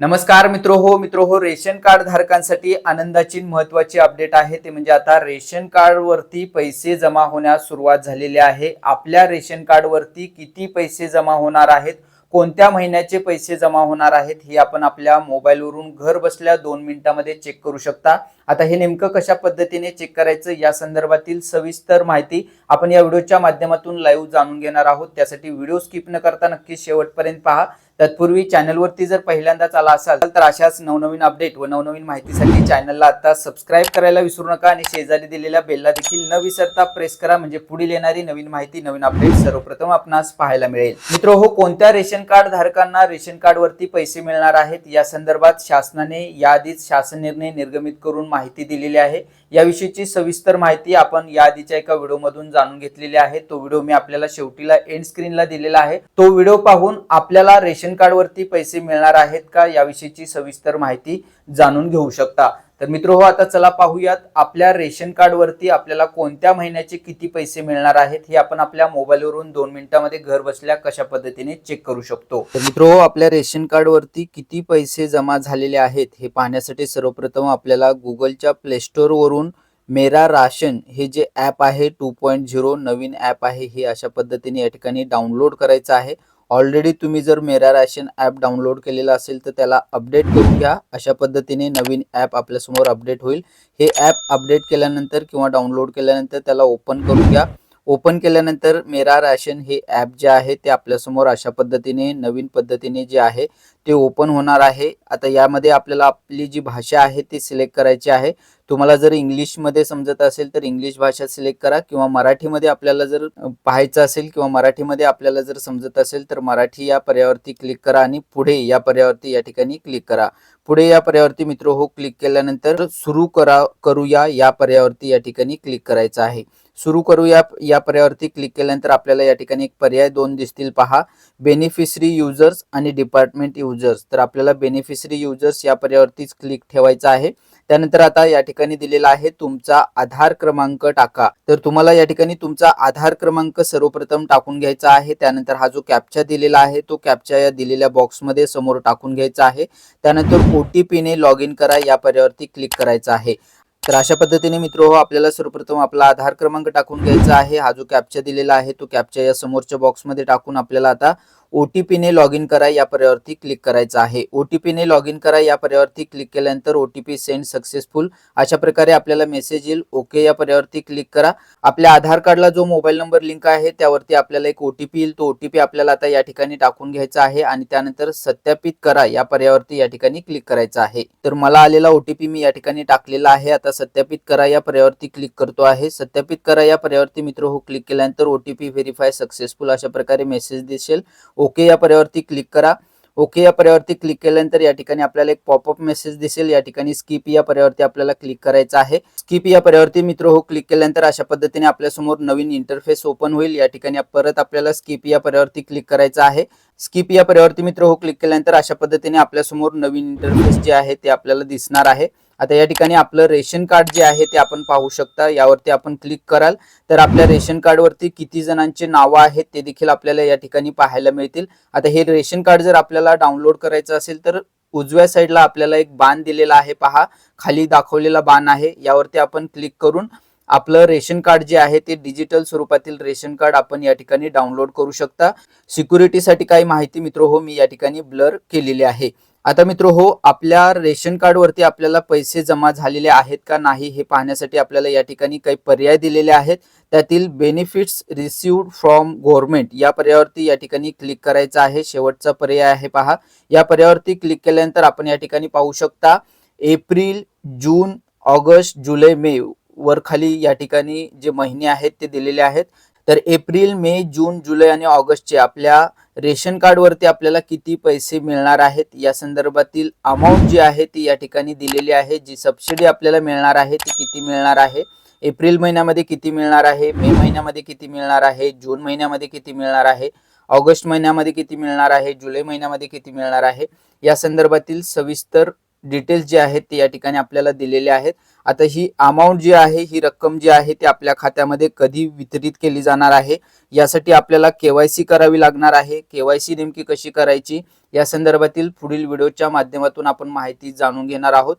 नमस्कार मित्र हो मित्र हो रेशन कार्ड धारकांसाठी आनंदाची महत्वाची अपडेट आहे. ते म्हणजे आता रेशन कार्ड वरती पैसे जमा होण्यास सुरुवात झालेली आहे. आपल्या रेशन कार्ड वरती किती पैसे जमा होणार आहेत? कोणत्या महिन्याचे पैसे जमा होणार आहेत? हे आपण आपल्या मोबाईलवरून घर बसल्या दोन मिनिटांमध्ये चेक करू शकता. आता हे नेमकं कशा पद्धतीने चेक करायचं या संदर्भातील सविस्तर माहिती आपण या व्हिडिओच्या माध्यमातून लाईव्ह जाणून घेणार आहोत. त्यासाठी व्हिडिओ स्किप न करता नक्की शेवटपर्यंत पहा. तत्पूर्वी चॅनलवरती जर पहिल्यांदाच आला असाल तर अशाच नवनवीन अपडेट व नवनवीन माहितीसाठी चॅनलला आता सबस्क्राईब करायला विसरू नका आणि शेजारी दिलेल्या बेलला देखील न विसरता प्रेस करा म्हणजे पुढील येणारी नवीन माहिती नवीन अपडेट सर्वप्रथम आपणास पाहायला मिळेल. मित्र हो कोणत्या रेशन कार्ड धारकांना रेशन कार्ड वरती पैसे मिळणार आहेत? या संदर्भात शासनाने याआधीच शासन निर्णय निर्गमित करून माहिती दिलेली आहे. याविषयीची सविस्तर माहिती आपण या आधीच्या एका व्हिडिओमधून जाणून घेतलेली आहे. तो व्हिडिओ मी आपल्याला शेवटीला एंड स्क्रीनला दिलेला आहे. तो व्हिडिओ पाहून आपल्याला रेशन कार्ड वरती पैसे मिळणार आहेत का याविषयीची सविस्तर माहिती जाणून घेऊ शकता. तर मित्र हो आता चला पाहूयात आपल्या रेशन कार्ड वरती आपल्याला कोणत्या महिन्याचे किती पैसे मिळणार आहेत हे आपण आपल्या मोबाईलवरून दोन मिनिटांमध्ये घर बसल्या कशा पद्धतीने चेक करू शकतो. तर मित्र हो आपल्या रेशन कार्ड वरती किती पैसे जमा झालेले आहेत हे पाहण्यासाठी सर्वप्रथम आपल्याला गुगलच्या प्ले वरून मेरा राशन हे जे ॲप आहे टू पॉईंट झिरो नवीन ॲप आहे हे अशा पद्धतीने या ठिकाणी डाउनलोड करायचं आहे. ऑलरेडी तुम्ही जर मेरा राशन ॲप डाउनलोड केलेला असेल तर त्याला अपडेट करून घ्या. अशा पद्धतीने नवीन ॲप आपल्यासमोर अपडेट होईल. हे ॲप अपडेट केल्यानंतर किंवा डाउनलोड केल्यानंतर त्याला ओपन करून घ्या. ओपन केल्यानंतर मेरा राशन हे ॲप जे आहे ते आपल्यासमोर अशा पद्धतीने नवीन पद्धतीने जे आहे ते ओपन होणार आहे. आता यामध्ये आपल्याला आपली जी भाषा आहे ती सिलेक्ट करायची आहे. तुम्हाला जर इंग्लिशमध्ये समजत असेल तर इंग्लिश भाषा सिलेक्ट करा किंवा मराठीमध्ये आपल्याला जर पाहायचं असेल किंवा मराठीमध्ये आपल्याला जर समजत असेल तर मराठी या पर्यावरती क्लिक करा आणि पुढे या पर्यावरती या ठिकाणी क्लिक करा. पुढे या पर्यावरती मित्र हो क्लिक केल्यानंतर सुरू करा करूया या पर्यावरती या ठिकाणी क्लिक करायचं आहे. सुरू करूया या पर्यावरती क्लिक केल्यानंतर आपल्याला या ठिकाणी एक पर्याय दोन दिसतील पहा. बेनिफिशरी युजर्स आणि डिपार्टमेंट युजर्स तर आपल्याला बेनिफिशरी युजर्स या पर्यावरतीच क्लिक ठेवायचं आहे. त्यानंतर आता या ठिकाणी दिलेला आहे तुमचा आधार क्रमांक टाका. तर तुम्हाला या ठिकाणी तुमचा आधार क्रमांक सर्वप्रथम टाकून घ्यायचा आहे. त्यानंतर हा जो कॅप्चा दिलेला आहे तो कॅप्चा या दिलेल्या बॉक्समध्ये समोर टाकून घ्यायचा आहे. त्यानंतर ओ टी पीने लॉग इन करा या पर्यावरती क्लिक करायचा आहे. तर अशा पद्धतीने मित्र हो आपल्याला सर्वप्रथम आपला आधार क्रमांक टाकून घ्यायचा आहे. हा जो कॅप्चा दिलेला आहे तो कॅप्चा या समोरच्या बॉक्समध्ये टाकून आपल्याला आता ओ टी पीने लॉग इन करा या पर्यावरती क्लिक करायचं आहे. ओ टी पीने लॉग इन करा या पर्यावरती क्लिक केल्यानंतर O T P send successful अशा प्रकारे आपल्याला मेसेज येईल. ओके या पर्यावरती क्लिक करा. आपल्या आधार कार्डला जो मोबाईल नंबर लिंक आहे त्यावरती आपल्याला एक ओ टी पी येईल. तो ओ टी पी आपल्याला आता या ठिकाणी टाकून घ्यायचा आहे आणि त्यानंतर सत्यापित करा. या पर्यावरती या ठिकाणी क्लिक करायचं आहे. तर मला आलेला ओ टी पी मी या ठिकाणी टाकलेला आहे. आता सत्यापित करा या पर्यावरती क्लिक करतो आहे. सत्यापित करा या पर्यावरती मित्र हो क्लिक केल्यानंतर O T P verify successful अशा प्रकारे मेसेज दिसेल. ओके या पर्यावरती क्लिक करा. ओके या पर्यावरती क्लिक केल्यानंतर या ठिकाणी आपल्याला एक पॉपअप मेसेज दिसेल. या ठिकाणी स्किप या पर्यावरती आपल्याला क्लिक करायचं आहे. स्किप या पर्यावरती मित्र हो क्लिक केल्यानंतर अशा पद्धतीने आपल्यासमोर नवीन इंटरफेस ओपन होईल. या ठिकाणी परत आपल्याला स्किप या पर्यावरती क्लिक करायचं आहे. स्किप या पर्यावरती मित्र हो क्लिक केल्यानंतर अशा पद्धतीने आपल्यासमोर नवीन इंटरफेस जे आहे ते आपल्याला दिसणार आहे. आता या ठिकाणी आपलं रेशन कार्ड जे आहे ते आपण पाहू शकता. यावरती आपण क्लिक कराल. तर आपल्या रेशन कार्डवरती किती जणांचे नावं आहेत ते देखील आपल्याला या ठिकाणी पाहायला मिळतील. आता हे रेशन कार्ड जर आपल्याला डाउनलोड करायचं असेल तर उजव्या साईडला आपल्याला एक बाण दिलेला आहे पहा. खाली दाखवलेला बाण आहे. यावरती आपण क्लिक करून आपलं रेशन कार्ड जे आहे ते डिजिटल स्वरूपातील रेशन कार्ड आपण या ठिकाणी डाउनलोड करू शकता. सिक्युरिटीसाठी काही माहिती मित्र हो मी या ठिकाणी ब्लर केलेली आहे. आता मित्र हो आपल्या रेशन कार्डवरती आपल्याला पैसे जमा झालेले आहेत का नाही हे पाहण्यासाठी आपल्याला या ठिकाणी काही पर्याय दिलेले आहेत. त्यातील बेनिफिट्स रिसिव्ड फ्रॉम गव्हर्नमेंट या पर्यायावरती या ठिकाणी क्लिक करायचं आहे. शेवटचा पर्याय आहे पहा. या पर्यायावरती क्लिक केल्यानंतर आपण या ठिकाणी पाहू शकता. एप्रिल जून ऑगस्ट जुलै मे वर खाली या ठिकाणी जे महिने आहेत ते दिलेले आहेत. तर एप्रिल मे जून जुलै आणि ऑगस्टचे आपल्या रेशन कार्डवरती आपल्याला किती पैसे मिळणार आहेत? या संदर्भातील अमाऊंट जी आहे ती या ठिकाणी दिलेली आहे. जी सबसिडी आपल्याला मिळणार आहे ती किती मिळणार आहे? एप्रिल महिन्यामध्ये किती मिळणार आहे? मे महिन्यामध्ये किती मिळणार आहे? जून महिन्यामध्ये किती मिळणार आहे? ऑगस्ट महिन्यामध्ये किती मिळणार आहे? जुलै महिन्यामध्ये किती मिळणार आहे? या संदर्भातील सविस्तर डिटेल्स जे आहेत ते या ठिकाणी आपल्याला दिलेले आहेत. आता ही अमाऊंट जी आहे ही रक्कम जी आहे ती आपल्या खात्यामध्ये कधी वितरित केली जाणार आहे? यासाठी आपल्याला केवायसी करावी लागणार आहे. केवायसी नेमकी कशी करायची? या संदर्भातील पुढील व्हिडिओच्या माध्यमातून आपण माहिती जाणून घेणार आहोत.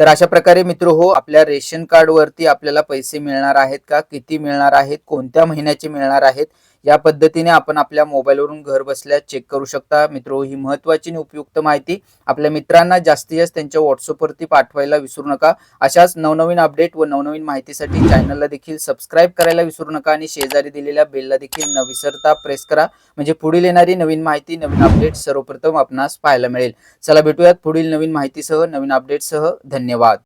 तर अशा प्रकारे मित्र हो आपल्या रेशन कार्डवरती आपल्याला पैसे मिळणार आहेत का? किती मिळणार आहेत? कोणत्या महिन्याचे मिळणार आहेत? या पद्धतीने आपण आपल्या मोबाईलवरून घर बसल्या चेक करू शकता. मित्र ही महत्वाची आणि उपयुक्त माहिती आपल्या मित्रांना जास्तीत जास्त त्यांच्या व्हॉट्सअपवरती पाठवायला विसरू नका. अशाच नवनवीन अपडेट व नवनवीन माहितीसाठी चॅनलला देखील सबस्क्राईब करायला विसरू नका आणि शेजारी दिलेल्या बेलला देखील न विसरता प्रेस करा. म्हणजे पुढील येणारी नवीन माहिती नवीन अपडेट सर्वप्रथम आपणास पाहायला मिळेल. चला भेटूयात पुढील नवीन माहितीसह नवीन अपडेटसह धन्यवाद.